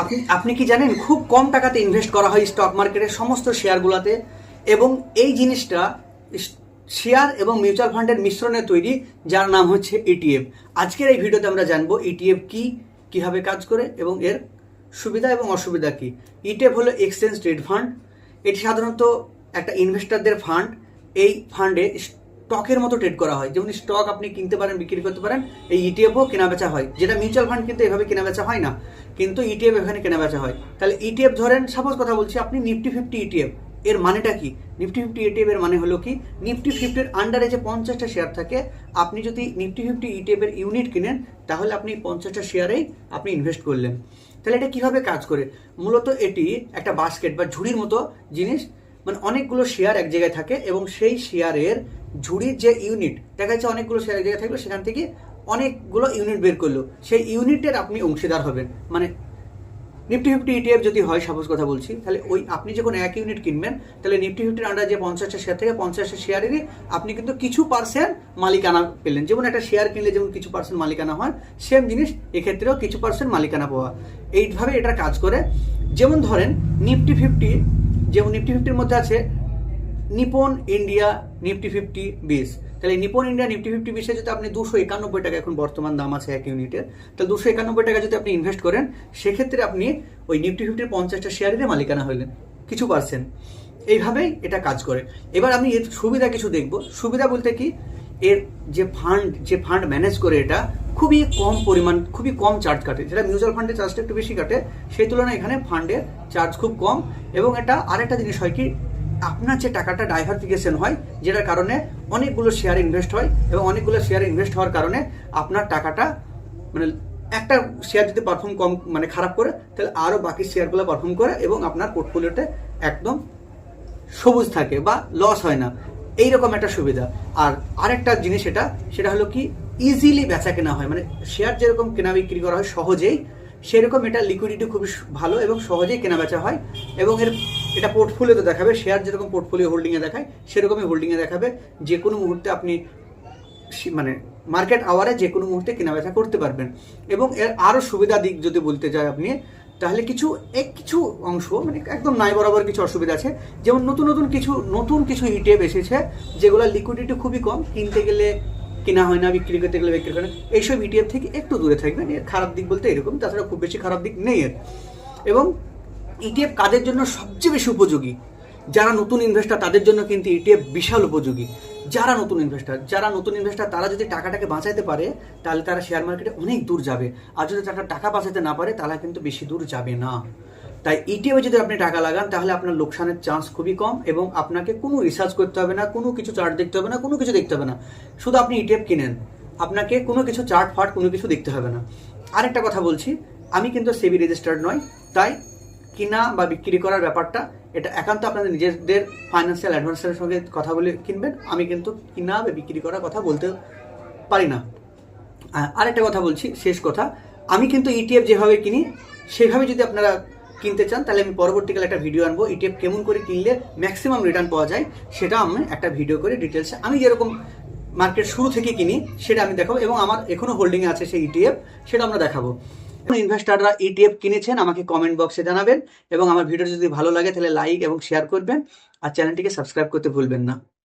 আপনি আপনি কি জানেন, খুব কম টাকাতে ইনভেস্ট করা হয় স্টক মার্কেটের সমস্ত শেয়ারগুলোতে এবং এই জিনিসটা শেয়ার এবং মিউচুয়াল ফান্ডের মিশ্রণে তৈরি, যার নাম হচ্ছে ইটিএফ আজকের এই ভিডিওতে আমরা জানব ইটিএফ কি, কীভাবে কাজ করে এবং এর সুবিধা এবং অসুবিধা কি। ইটিএফ হলো এক্সচেঞ্জ ট্রেড ফান্ড এটি সাধারণত একটা ইনভেস্টরদের ফান্ড এই ফান্ডে স্টকের মতো ট্রেড করা হয়। যেমন স্টক আপনি কিনতে পারেন, বিক্রি করতে পারেন, এই ইটিএফও কেনা বেচা হয়। যেটা মিউচুয়াল ফান্ড কিন্তু এভাবে কেনা বেচা হয় না। কিন্তু ইটিএফ এখানে কেনা বেচা হয়। তাহলে ইটিএফ ধরেন সাপোজ কথা বলছি, আপনি নিফটি ফিফটি ইটিএফ এর মানেটা কি? নিফটি ফিফটি ইটিএফ এর মানে হলো কি? নিফটি ফিফটির আন্ডারে যে পঞ্চাশটা শেয়ার থাকে, আপনি যদি নিফটি ফিফটি ইটিএফ এর ইউনিট কিনেন, তাহলে আপনি পঞ্চাশটা শেয়ারেই আপনি ইনভেস্ট করলেন। তাহলে এটা কীভাবে কাজ করে? মূলত এটি একটা বাস্কেট বা ঝুড়ির মতো জিনিস মানে অনেকগুলো শেয়ার এক জায়গায় থাকে এবং সেই শেয়ারের ঝুড়ির যে ইউনিট দেখা যাচ্ছে অনেকগুলো শেয়ার এক জায়গায় থাকল, সেখান থেকে অনেকগুলো ইউনিট বের করল। সেই ইউনিটের আপনি অংশীদার হবেন। মানে নিফটি ফিফটি ইটিএফ যদি হয়, সাপোজ কথা বলছি, তাহলে ওই আপনি যখন এক ইউনিট কিনবেন, তাহলে নিফটি ফিফটির আন্ডার যে পঞ্চাশটা শেয়ার থেকে, পঞ্চাশটা শেয়ারেরই আপনি কিন্তু কিছু পার্সেন্ট মালিকানা পেলেন। যেমন একটা শেয়ার কিনলে যেমন কিছু পার্সেন্ট মালিকানা হয় সেম জিনিস, এক্ষেত্রেও কিছু পার্সেন্ট মালিকানা পাওয়া। এইভাবে এটা কাজ করে। যেমন ধরেন নিফটি ফিফটি যেমন নিফটি ফিফটির মধ্যে আছে, নিপন ইন্ডিয়া নিফটি ফিফটি বিশ। তাহলে নিপন ইন্ডিয়া নিফটি ফিফটি বিশে যদি আপনি দুশো একানব্বই টাকা এখন বর্তমান দাম আছে এক ইউনিটের তাহলে দুশো একানব্বই টাকা যদি আপনি ইনভেস্ট করেন, সেক্ষেত্রে আপনি ওই নিফটি ফিফটির পঞ্চাশটা শেয়ারের মালিকানা হইলেন কিছু পার্সেন্ট এইভাবেই এটা কাজ করে। এবার আমি এর সুবিধা কিছু দেখব। সুবিধা বলতে কি, এর যে ফান্ড যে ফান্ড ম্যানেজ করে এটা খুবই কম পরিমাণ, খুবই কম চার্জ কাটে। যেটা মিউচুয়াল ফান্ডের চার্জটা একটু বেশি কাটে, সেই তুলনায় এখানে ফান্ডের চার্জ খুব কম। এবং এটা আরেকটা জিনিস হয় কি, আপনার যে টাকাটা ডাইভার্সিফিকেশন হয়, যেটার কারণে অনেকগুলো শেয়ার ইনভেস্ট হয় এবং অনেকগুলো শেয়ার ইনভেস্ট হওয়ার কারণে আপনার টাকাটা মানে একটা শেয়ার যদি পারফর্ম কম মানে খারাপ করে, তাহলে আরও বাকি শেয়ারগুলো পারফর্ম করে এবং আপনার পোর্টফোলিওতে একদম সবুজ থাকে বা লস হয় না। এইরকম একটা সুবিধা। আর আরেকটা জিনিস এটা, সেটা হলো কি ইজিলি বেচা কেনা হয়। মানে শেয়ার যেরকম কেনা বিক্রি করা হয় সহজেই, সেরকম এটা লিকুইডিটি খুবই ভালো এবং সহজেই কেনা বেচা হয় এবং এর, এটা পোর্টফোলিওতে দেখাবে শেয়ার যেরকম পোর্টফোলিও হোল্ডিংয়ে দেখায়, সেরকমই হোল্ডিংয়ে দেখাবে। যে কোনো মুহূর্তে আপনি মানে মার্কেট আওয়ারে যে কোনো মুহূর্তে কেনাবেচা করতে পারবেন। এবং এর আরও সুবিধা দিক যদি বলতে চাই আপনি, তাহলে কিছু এক কিছু অংশ মানে একদম নাই বরাবর কিছু অসুবিধা আছে। যেমন নতুন নতুন কিছু নতুন কিছু ইটিএফ এসেছে, যেগুলো লিকুইডিটি খুবই কম, কিনতে গেলে কেনা হয় না বিক্রি করতে গেলে বিক্রি করে, এইসব ইটিএফ থেকে একটু দূরে থাকবেন। এর খারাপ দিক বলতে এরকম, তাছাড়া খুব বেশি খারাপ দিক নেই এর। এবং ইটিএফ কাদের জন্য সবচেয়ে বেশি উপযোগী? যারা নতুন ইনভেস্টার তাদের জন্য কিন্তু ইটিএফ বিশাল উপযোগী। যারা নতুন ইনভেস্টার যারা নতুন ইনভেস্টার তারা যদি টাকাটাকে বাঁচাইতে পারে, তাহলে তারা শেয়ার মার্কেটে অনেক দূর যাবে। আর যদি তারা টাকা বাঁচাতে না পারে, তারা কিন্তু বেশি দূর যাবে না। তাই ইটিএফে যদি আপনি টাকা লাগান, তাহলে আপনার লোকসানের চান্স খুবই কম এবং আপনাকে কোনো রিসার্চ করতে হবে না, কোনো কিছু চার্ট দেখতে হবে না, কোনো কিছু দেখতে হবে না। শুধু আপনি ইটিএফ কিনেন। আপনাকে কোনো কিছু চার্ট ফাট কোনো কিছু দেখতে হবে না। আরেকটা কথা বলছি, আমি কিন্তু সেবি রেজিস্টার্ড নয় তাই কিনা বা বিক্রি করার ব্যাপারটা, এটা একান্ত আপনাদের নিজেদের ফাইন্যান্সিয়াল অ্যাডভান্সের সঙ্গে কথা বলে কিনবেন। আমি কিন্তু কিনা বা বিক্রি করার কথা বলতে পারি না। আরেকটা কথা বলছি, শেষ কথা। আমি কিন্তু ইটিএফ যেভাবে কিনি, সেভাবে যদি আপনারা কিনতে চান, তাহলে আমি পরবর্তীকালে একটা ভিডিও আনব। ইটিএফ কেমন করে কিনলে ম্যাক্সিমাম রিটার্ন পাওয়া যায়, সেটা আমি একটা ভিডিও করে ডিটেলসে আমি যেরকম মার্কেট শুরু থেকে কিনি, সেটা আমি দেখাবো এবং আমার এখনও হোল্ডিংয়ে আছে সেই ইটিএফ সেটা আমরা দেখাবো। ইনভেস্টাররা ইটিএফ কিনেছেন, আমাকে কমেন্ট বক্সে জানাবেন এবং আমার ভিডিও যদি ভালো লাগে, তাহলে লাইক এবং শেয়ার করবেন। আর চ্যানেলটিকে সাবস্ক্রাইব করতে ভুলবেন না।